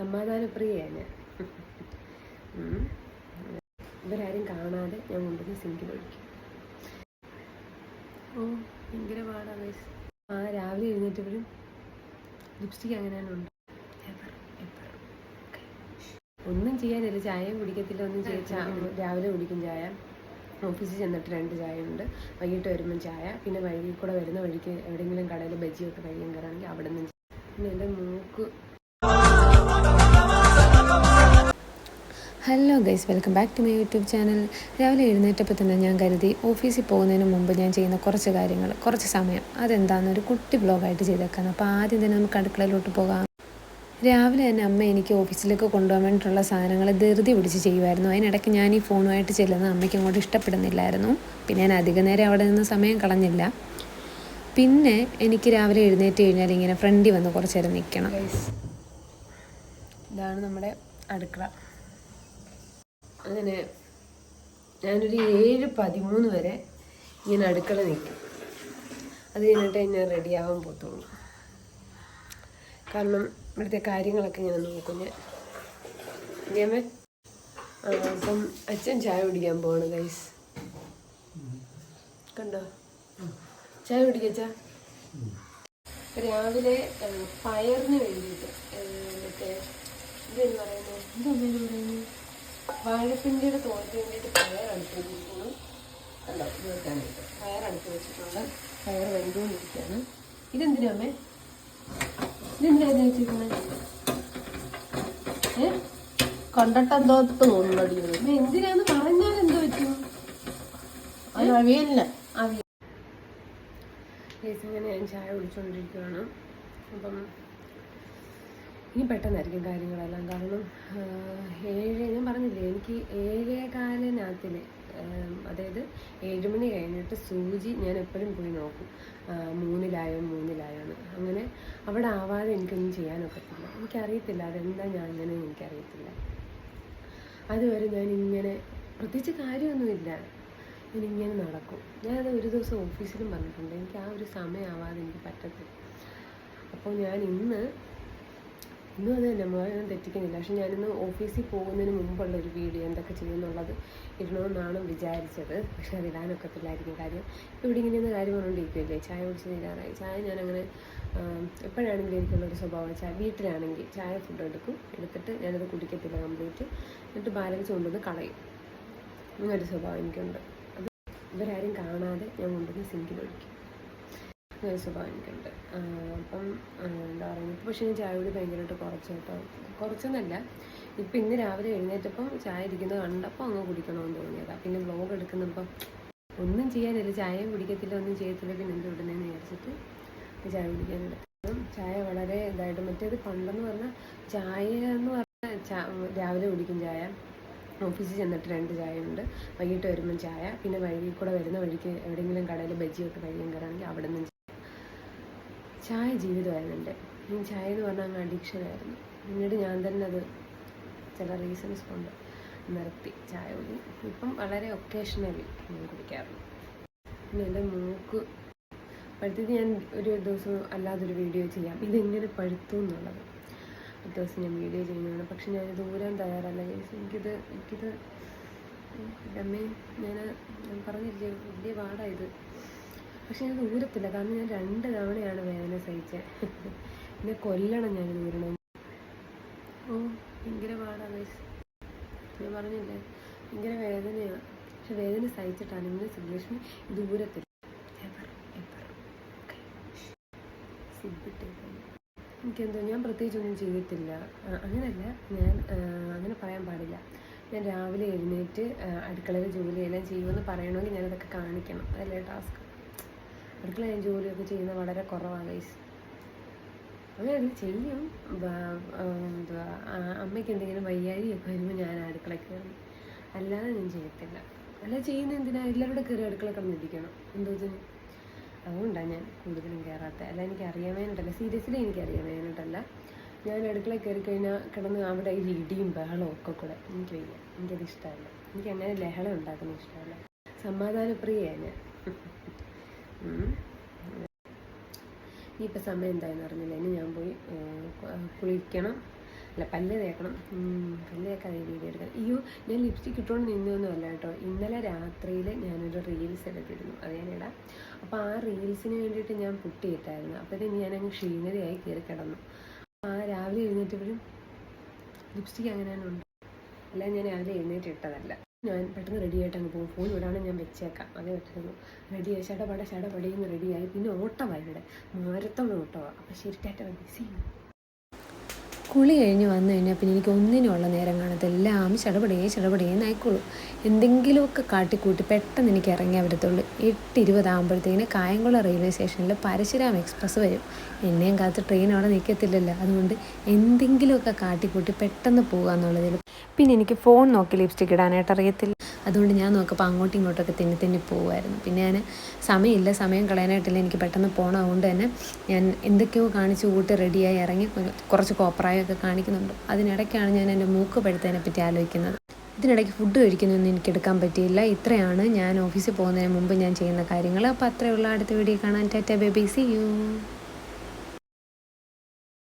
സമാധാനപ്രിയയാണ്. ഞാൻ ഇവരാരും കാണാതെ ഞാൻ കൊണ്ടുവന്ന് സിങ്കിൽ ഒഴിക്കും. ഓ ഭയങ്കര പാടാ വയസ്സ് ആ രാവിലെ എഴുന്നേറ്റപ്പോഴും ലിപ്സ്റ്റിക് അങ്ങനെയാണ് ഉണ്ട്. ഒന്നും ചെയ്യാനില്ല ചായയും കുടിക്കത്തില്ല ഒന്നും ചെയ്യാൻ രാവിലെ കുടിക്കും ചായ. ഓഫീസിൽ ചെന്നിട്ട് രണ്ട് ചായ ഉണ്ട് വൈകിട്ട് വരുമ്പം ചായ. പിന്നെ വഴി കൂടെ വരുന്ന വഴിക്ക് എവിടെയെങ്കിലും കടയിൽ ബജിയൊക്കെ കഴിയാൻ കയറാണെങ്കിൽ അവിടെ നിന്ന് പിന്നെ എന്റെ മൂക്ക് hello guys welcome back to my YouTube channel രാവിലെ എഴുന്നേറ്റപ്പോൾ തന്നെ ഞാൻ കരുതി ഓഫീസിൽ പോകുന്നതിന് മുമ്പ് ഞാൻ ചെയ്യുന്ന കുറച്ച് കാര്യങ്ങൾ കുറച്ച് സമയം. അതെന്താണെന്ന് ഒരു കുട്ടി ബ്ലോഗായിട്ട് ചെയ്തേക്കാം അപ്പോൾ ആദ്യം തന്നെ നമുക്ക് അടുക്കളയിലോട്ട് പോകാം. രാവിലെ തന്നെ അമ്മ എനിക്ക് ഓഫീസിലേക്ക് കൊണ്ടുപോകാൻ വേണ്ടിയിട്ടുള്ള സാധനങ്ങൾ ധൃതി പിടിച്ച് ചെയ്യുമായിരുന്നു. അതിനിടയ്ക്ക് ഞാൻ ഈ ഫോണുമായിട്ട് ചെല്ലുന്നത് അമ്മയ്ക്ക് അങ്ങോട്ട് ഇഷ്ടപ്പെടുന്നില്ലായിരുന്നു. പിന്നെ ഞാൻ അധിക നേരം അവിടെ നിന്ന് സമയം കളഞ്ഞില്ല. പിന്നെ എനിക്ക് രാവിലെ എഴുന്നേറ്റ് കഴിഞ്ഞാൽ ഇങ്ങനെ ഫ്രണ്ടിൽ വന്ന് കുറച്ചേരം നിൽക്കണം. ഇതാണ് നമ്മുടെ അടുക്കള. അങ്ങനെ ഞാനൊരു ഏഴ് പതിമൂന്ന് വരെ ഇങ്ങനെ അടുക്കള നിൽക്കും അത് കഴിഞ്ഞിട്ടേ ഞാൻ റെഡിയാവാൻ പോത്തുള്ളൂ. കാരണം ഇവിടുത്തെ കാര്യങ്ങളൊക്കെ ഇങ്ങനെ നോക്കും. ഞാൻ ആ അപ്പം അച്ഛൻ ചായ കുടിക്കാൻ പോവാണ് ഗൈസ് കണ്ടോ? ചായ കുടിക്കച്ചാ രാവിലെ പയറിന് വേണ്ടിയിട്ട് മറ്റേ ഇതെന്ന് പറയുന്നത് എന്താ പറയുന്നത്? വാഴപ്പിണ്ടിയുടെ തോരത്തിന് വേണ്ടിയിട്ട് പയർ അടുത്ത് കണ്ടോ? ഇത് വെക്കാനായിട്ട്. പയർ അടുത്ത് വെച്ചിട്ടുണ്ട്. പയർ വെന്തുകൊണ്ടിരിക്കുകയാണ്. ഇതെന്തിനാ അമ്മേ? ഇതെന്തിനാ ഇത് വെച്ചിരിക്കുന്നത് ഏ? കണ്ടിട്ട് എന്തോ തോന്നുന്നു എന്തിനാന്ന് പറഞ്ഞാൽ എന്തോ പറ്റും? അവിയല്ല അവിയലിന്. അവിയ ഗൈസ് ഇങ്ങനെ ഞാൻ ചായ കുടിച്ചുകൊണ്ടിരിക്കുകയാണ്. അപ്പം ഇനി പെട്ടെന്നായിരിക്കും കാര്യങ്ങളെല്ലാം. കാരണം ഏഴ് ഞാൻ പറഞ്ഞില്ലേ എനിക്ക് ഏഴേ കാലിനകത്തിൽ അതായത് ഏഴുമണി കഴിഞ്ഞിട്ട് സൂചി ഞാൻ എപ്പോഴും പോയി നോക്കും. മൂന്നിലായോ മൂന്നിലായോ എന്ന്. അങ്ങനെ അവിടെ ആവാതെ എനിക്കൊന്നും ചെയ്യാനൊക്കത്തില്ല എനിക്കറിയത്തില്ല അതെന്താ ഞാൻ അങ്ങനെ എനിക്കറിയത്തില്ല. അതുവരെ ഞാൻ ഇങ്ങനെ പ്രത്യേകിച്ച് കാര്യമൊന്നുമില്ല. ഞാൻ നടക്കും. ഞാനത് ഒരു ദിവസം ഓഫീസിലും പറഞ്ഞിട്ടുണ്ട്. എനിക്ക് ആ ഒരു സമയമാവാതെ എനിക്ക് പറ്റത്തില്ല. അപ്പോൾ ഞാൻ ഇന്ന് ഇന്നും അത് തന്നെ മോനെ തെറ്റിക്കുന്നില്ല. പക്ഷെ ഞാനിന്ന് ഓഫീസിൽ പോകുന്നതിന് മുമ്പുള്ള ഒരു വീഡിയോ എന്തൊക്കെ ചെയ്യുന്നുള്ളത് ഇടണമെന്നാണ് വിചാരിച്ചത്. പക്ഷെ അത് ഇടാനൊക്കത്തില്ലായിരിക്കും കാര്യം. ഇവിടെ ഇങ്ങനെ ഒന്ന് കാര്യം പറഞ്ഞുകൊണ്ടിരിക്കുകയല്ലേ ചായ കുടിച്ച് തീരാറായി ചായ ഞാനങ്ങനെ എപ്പോഴാണെങ്കിലും എനിക്കുള്ളൊരു സ്വഭാവം ചായ വീട്ടിലാണെങ്കിൽ ചായ ഫുഡ് എടുക്കും. എടുത്തിട്ട് ഞാനത് കുടിക്കത്തില്ല കംപ്ലീറ്റ് എന്നിട്ട് ബാലൻസ് കൊണ്ടുവന്ന് കളയും. അങ്ങനൊരു സ്വഭാവം എനിക്കുണ്ട്. അത് ഇവരാരും കാണാതെ ഞാൻ കൊണ്ടുവന്ന് സിങ്കിൽ ഒഴിക്കും. സ്വഭാവം അപ്പം എന്താ പറയുക ഇപ്പോൾ പക്ഷേ ഞാൻ ചായ കൂടി ഭയങ്കരമായിട്ട് കുറച്ച് കേട്ടോ. കുറച്ചെന്നല്ല ഇപ്പം ഇന്ന് രാവിലെ എഴുന്നേറ്റപ്പം ചായ ഇരിക്കുന്നത് കണ്ടപ്പോൾ അങ്ങ് കുടിക്കണമെന്ന് തോന്നിയതാണ് പിന്നെ വ്ലോഗ് എടുക്കുന്നപ്പം ഒന്നും ചെയ്യാനില്ല ചായയും കുടിക്കത്തില്ല ഒന്നും ചെയ്യത്തില്ല പിന്നെ എന്ത് വിടുന്നതെന്ന് വിചാരിച്ചിട്ട് ചായ കുടിക്കാനുണ്ട് ചായ വളരെ ഇതായിട്ട് മറ്റേത് പണ്ടെന്ന് പറഞ്ഞാൽ ചായ എന്ന് പറഞ്ഞാൽ രാവിലെ കുടിക്കും ചായ. ഓഫീസിൽ ചെന്നിട്ട് രണ്ട് ചായ ഉണ്ട് വൈകിട്ട് വരുമ്പം ചായ പിന്നെ വഴി കൂടെ വരുന്ന വഴിക്ക് എവിടെയെങ്കിലും കടയിൽ ബജിയൊക്കെ കഴിയാൻ കയറാണെങ്കിൽ അവിടെ നിന്ന് ചായ ജീവിതമായിരുന്നു എന്റെ ചായ എന്ന് പറഞ്ഞാൽ അങ്ങ് അഡിക്ഷനായിരുന്നു പിന്നീട് ഞാൻ തന്നെ അത് ചില റീസൺസ് കൊണ്ട് നിർത്തി ചായ കുടി. ഇപ്പം വളരെ ഒക്കേഷണലി ഞാൻ കുടിക്കാറുണ്ട്. പിന്നെ എന്റെ മൂക്ക് പഴുത്തത് ഞാൻ ഒരു ദിവസം അല്ലാതൊരു വീഡിയോ ചെയ്യാം. ഇതെങ്ങനെ പഴുത്തു എന്നുള്ളത് ഒരു ദിവസം ഞാൻ വീഡിയോ ചെയ്യുന്നതാണ്. പക്ഷെ ഞാനിത് ഊരാൻ തയ്യാറല്ല. എനിക്കിത് എനിക്കിത് അമ്മേ ഞാൻ ഞാൻ പറഞ്ഞില്ലേ വലിയ പാടായത് പക്ഷെ ഞാൻ ഊരത്തില്ല. കാരണം ഞാൻ രണ്ട് തവണയാണ് വേദന സഹിച്ചത്. എന്നെ കൊല്ലണം ഞാൻ ഊരണം. ഓ ഭയങ്കര പാടാണ്. ഞാൻ പറഞ്ഞില്ലേ? ഭയങ്കര വേദനയാണ് പക്ഷെ വേദന സഹിച്ചിട്ടാണ് ഇന്ന്. Okay. സിബിട്ടേക്കുന്നു എനിക്കെന്തോ ഞാൻ പ്രത്യേകിച്ചൊന്നും ചെയ്തിട്ടില്ല. അങ്ങനെയല്ല. ഞാൻ അങ്ങനെ പറയാൻ പാടില്ല. ഞാൻ രാവിലെ എഴുന്നേറ്റ് അടുക്കളയിൽ ജോലിയെല്ലാം ചെയ്യുമെന്ന് പറയണമെങ്കിൽ ഞാനതൊക്കെ കാണിക്കണം. അതല്ലേ ടാസ്ക് അടുക്കള ഞാൻ ജോലിയൊക്കെ ചെയ്യുന്നത് വളരെ കുറവാണ് ഗൈസ്. അങ്ങനെ ചെയ്യും എന്തുവാ അമ്മയ്ക്ക് എന്തെങ്കിലും വയ്യാഴിയൊക്കെ വരുമ്പോൾ ഞാൻ അടുക്കള കയറും. അല്ലാതെ ഞാൻ ചെയ്യത്തില്ല. അല്ല ചെയ്യുന്ന എന്തിനാ? എല്ലാവരുടെ കയറി അടുക്കള കിടന്നിരിക്കണം എന്തോ അതുകൊണ്ടാണ് ഞാൻ കൂടുതലും കയറാത്തത് അല്ല എനിക്ക് അറിയാൻ വേണ്ടിയിട്ടല്ല സീരിയസ്ലി എനിക്ക് അറിയാൻ വേണ്ടിയിട്ടല്ല ഞാൻ അടുക്കള കയറി കഴിഞ്ഞാൽ കിടന്ന് അവിടെ ഈ ഇടിയും ബഹളവും ഒക്കെ കൂടെ. എനിക്ക് വയ്യ. എനിക്കത് ഇഷ്ടമല്ല. എനിക്ക് അങ്ങനെ ലഹള ഉണ്ടാക്കുന്ന ഇഷ്ടമല്ല. സമാധാനപ്രിയയാണ് ഞാൻ. ഇനിയിപ്പോൾ സമയം എന്തായെന്ന് അറിഞ്ഞില്ല. ഇനി ഞാൻ പോയി കുളിക്കണം. അല്ല പല്ല് തേക്കണം. പല്ല് തേക്കാൻ വീഡിയോ എടുക്കണം അയ്യോ ഞാൻ ലിപ്സ്റ്റിക് ഇട്ടുകൊണ്ട് നിന്നൊന്നും അല്ല കേട്ടോ. ഇന്നലെ രാത്രിയിൽ ഞാനൊരു റീൽസ് എടുത്തിരുന്നു. അത് അപ്പോൾ ആ റീൽസിന് വേണ്ടിയിട്ട് ഞാൻ പുട്ടിയിട്ടായിരുന്നു അപ്പോഴത്തേന് ഞാനങ്ങ് ക്ഷീണതയായി കയറി കിടന്നു. ആ രാവിലെ എഴുന്നേറ്റപ്പോഴും ലിപ്സ്റ്റിക് അങ്ങനെ തന്നെ ഉണ്ട് അല്ല ഞാൻ രാവിലെ എഴുന്നേറ്റ് ഇട്ടതല്ല ഞാൻ പെട്ടെന്ന് റെഡി ആയിട്ട് അങ്ങ് പോകും. ഫോൺ ഇവിടാണ് ഞാൻ വെച്ചേക്കാം. അതേ പറ്റുള്ളൂ റെഡിയായി ചടപട ചടപടയെന്ന് റെഡിയായി പിന്നെ ഓട്ടമായി ഇവിടെ. മാരത്തോളം ഓട്ടമാണ് അപ്പം ശരി ടാറ്റ ബിസി കുളി കഴിഞ്ഞ് വന്നു കഴിഞ്ഞാൽ പിന്നെ എനിക്ക് ഒന്നിനുള്ള നേരം കാണത്തില്ല. എല്ലാം ചടപടേ ചടപടേ ആയിക്കോളൂ. എന്തെങ്കിലുമൊക്കെ കാട്ടിക്കൂട്ടി പെട്ടെന്ന് എനിക്ക് ഇറങ്ങിയാൽ വരത്തുള്ളൂ. എട്ട് ഇരുപതാകുമ്പോഴത്തേന് കായംകുളം റെയിൽവേ സ്റ്റേഷനിൽ പരശുരാം എക്സ്പ്രസ് വരും. എന്നെയും കാത്ത് ട്രെയിൻ അവിടെ നിൽക്കത്തില്ലല്ലോ അതുകൊണ്ട് എന്തെങ്കിലുമൊക്കെ കാട്ടിക്കൂട്ടി പെട്ടെന്ന് പോകുക എന്നുള്ളതിൽ പിന്നെ എനിക്ക് ഫോൺ നോക്കി ലിപ്സ്റ്റിക് ഇടാനായിട്ട് അറിയത്തില്ല. അതുകൊണ്ട് ഞാൻ നോക്കപ്പോൾ അങ്ങോട്ടും ഇങ്ങോട്ടൊക്കെ തെന്നി തെന്നി പോകുമായിരുന്നു പിന്നെ ഞാൻ സമയമില്ല സമയം കളയാനായിട്ടില്ല എനിക്ക് പെട്ടെന്ന് പോകണം അതുകൊണ്ട് തന്നെ ഞാൻ എന്തൊക്കെയോ കാണിച്ച് കൂട്ടി റെഡിയായി ഇറങ്ങി കുറച്ച് കോപ്പറായൊക്കെ കാണിക്കുന്നുണ്ട്. അതിനിടയ്ക്കാണ് ഞാൻ എന്റെ മൂക്ക് പഴുത്തതിനെ പറ്റി ആലോചിക്കുന്നത്. ഇതിനിടയ്ക്ക് ഫുഡ് കഴിക്കുന്നൊന്നും എനിക്ക് എടുക്കാൻ പറ്റിയില്ല. ഇത്രയാണ് ഞാൻ ഓഫീസിൽ പോകുന്നതിന് മുമ്പ് ഞാൻ ചെയ്യുന്ന കാര്യങ്ങൾ. അപ്പോൾ അത്രയുള്ള അടുത്ത വീഡിയോ കാണാൻ ടാറ്റ ബേബി. C U